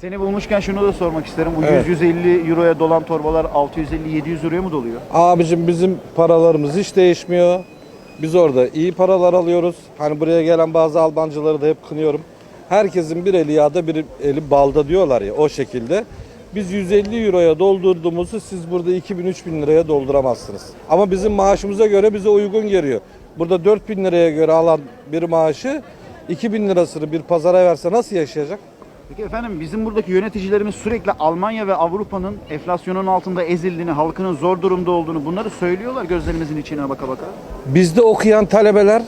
Seni bulmuşken şunu da sormak isterim. Bu Evet. 100-150 euroya dolan torbalar 650-700 euroya mı doluyor? Abicim bizim paralarımız hiç değişmiyor. Biz orada iyi paralar alıyoruz. Hani buraya gelen bazı Almancıları da hep kınıyorum. Herkesin bir eli yağda bir eli balda diyorlar ya o şekilde. Biz 150 euroya doldurduğumuzu siz burada 2000-3000 liraya dolduramazsınız. Ama bizim maaşımıza göre bize uygun geliyor. Burada 4000 liraya göre alan bir maaşı 2000 lirasını bir pazara verse nasıl yaşayacak? Peki efendim bizim buradaki yöneticilerimiz sürekli Almanya ve Avrupa'nın enflasyonun altında ezildiğini, halkının zor durumda olduğunu bunları söylüyorlar gözlerimizin içine baka baka. Bizde okuyan talebeler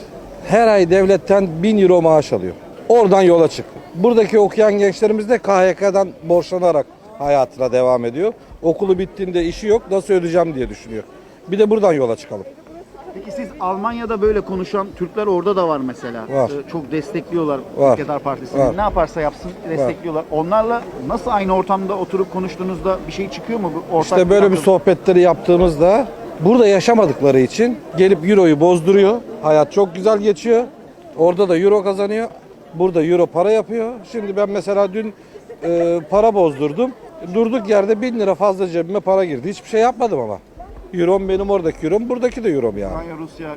her ay devletten 1000 euro maaş alıyor. Oradan yola çık. Buradaki okuyan gençlerimiz de KHK'dan borçlanarak hayatına devam ediyor. Okulu bittiğinde işi yok nasıl ödeyeceğim diye düşünüyor. Bir de buradan yola çıkalım. Peki siz Almanya'da böyle konuşan Türkler orada da var mesela. Var. Ee, çok destekliyorlar Var. İktidar Partisi'ni. Var. Ne yaparsa yapsın destekliyorlar. Onlarla nasıl aynı ortamda oturup konuştuğunuzda bir şey çıkıyor mu? Ortak İşte böyle bir akıl- sohbetleri yaptığımızda burada yaşamadıkları için gelip euroyu bozduruyor. Hayat çok güzel geçiyor. Orada da euro kazanıyor. Burada euro para yapıyor. Şimdi ben mesela dün e, para bozdurdum. Durduk yerde 1000 lira fazla cebime para girdi. Hiçbir şey yapmadım ama. Euro'm benim oradaki euro'm, buradaki de euro'm yani. Ukrayna-Rusya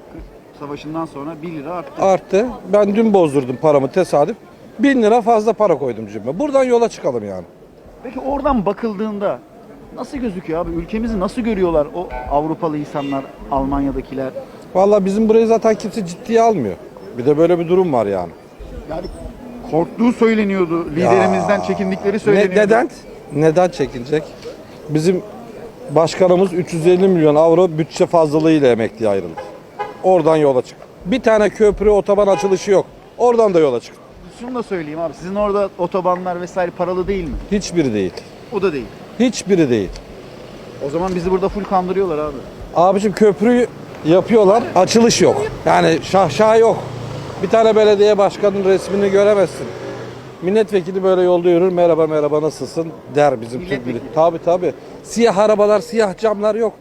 savaşından sonra 1 lira arttı. Arttı. Ben dün bozdurdum paramı tesadüf. 1000 lira fazla para koydum cebime. Buradan yola çıkalım yani. Peki oradan bakıldığında nasıl gözüküyor abi? Ülkemizi nasıl görüyorlar o Avrupalı insanlar, Almanya'dakiler? Vallahi bizim burayı zaten kimse ciddiye almıyor. Bir de böyle bir durum var yani. Yani korktuğu söyleniyordu. Liderimizden çekindikleri Ne, söyleniyordu. neden? Neden çekinecek? Bizim başkanımız 350 milyon avro bütçe fazlalığıyla emekliye ayrıldı. Oradan yola çık. Bir tane köprü otoban açılışı yok. Oradan da yola çık. Şunu da söyleyeyim abi. Sizin orada otobanlar vesaire paralı değil mi? Hiçbiri değil. O da değil. Hiçbiri değil. O zaman bizi burada full kandırıyorlar abi. Abicim köprüyü yapıyorlar, açılış yok. Yani şahşa yok. Bir tane belediye başkanının resmini göremezsin. Milletvekili böyle yolda yürür, merhaba merhaba nasılsın der bizim Türk millet. Tabi tabi. Siyah arabalar, siyah camlar yok.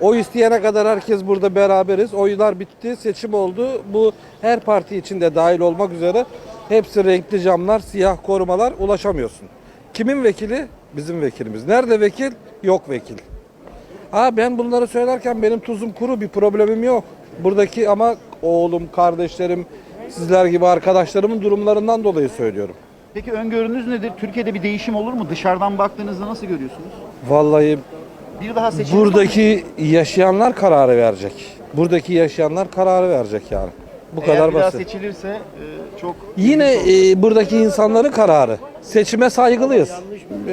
Oy isteyene kadar herkes burada beraberiz. Oylar bitti, seçim oldu. Bu her parti için de dahil olmak üzere hepsi renkli camlar, siyah korumalar ulaşamıyorsun. Kimin vekili? Bizim vekilimiz. Nerede vekil? Yok vekil. Ha ben bunları söylerken benim tuzum kuru bir problemim yok. Buradaki ama oğlum, kardeşlerim, sizler gibi arkadaşlarımın durumlarından dolayı söylüyorum. Peki öngörünüz nedir? Türkiye'de bir değişim olur mu? Dışarıdan baktığınızda nasıl görüyorsunuz? Vallahi Bir daha seçim buradaki yaşayanlar kararı verecek. Buradaki yaşayanlar kararı verecek yani. Bu Eğer kadar bir daha basit. seçilirse e, çok Yine e, buradaki insanların kararı. Seçime saygılıyız.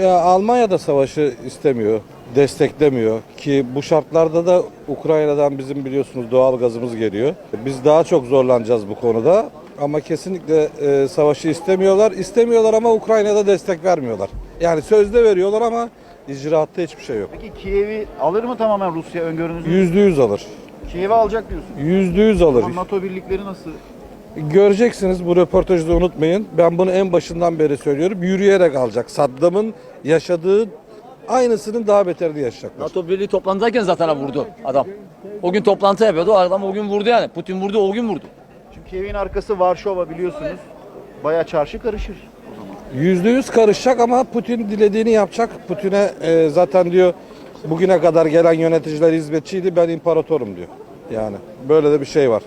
Ya, Almanya'da savaşı istemiyor, desteklemiyor ki bu şartlarda da Ukrayna'dan bizim biliyorsunuz doğal gazımız geliyor. Biz daha çok zorlanacağız bu konuda. Ama kesinlikle e, savaşı istemiyorlar. İstemiyorlar ama Ukrayna'da destek vermiyorlar. Yani sözde veriyorlar ama icraatta hiçbir şey yok. Peki Kiev'i alır mı tamamen Rusya öngörünüz? nedir? Yüzde yüz alır. Kiev'i alacak diyorsun. Yüzde yüz alır. Ama NATO birlikleri nasıl? Göreceksiniz bu röportajı da unutmayın. Ben bunu en başından beri söylüyorum. Yürüyerek alacak. Saddam'ın yaşadığı aynısının daha beterini yaşayacaklar. NATO birliği toplantıdayken zaten vurdu adam. O gün toplantı yapıyordu. O adam o gün vurdu yani. Putin vurdu o gün vurdu. Kiev'in arkası Varşova biliyorsunuz. Bayağı çarşı karışır. Yüzde yüz karışacak ama Putin dilediğini yapacak. Putin'e e, zaten diyor bugüne kadar gelen yöneticiler hizmetçiydi ben imparatorum diyor. Yani böyle de bir şey var.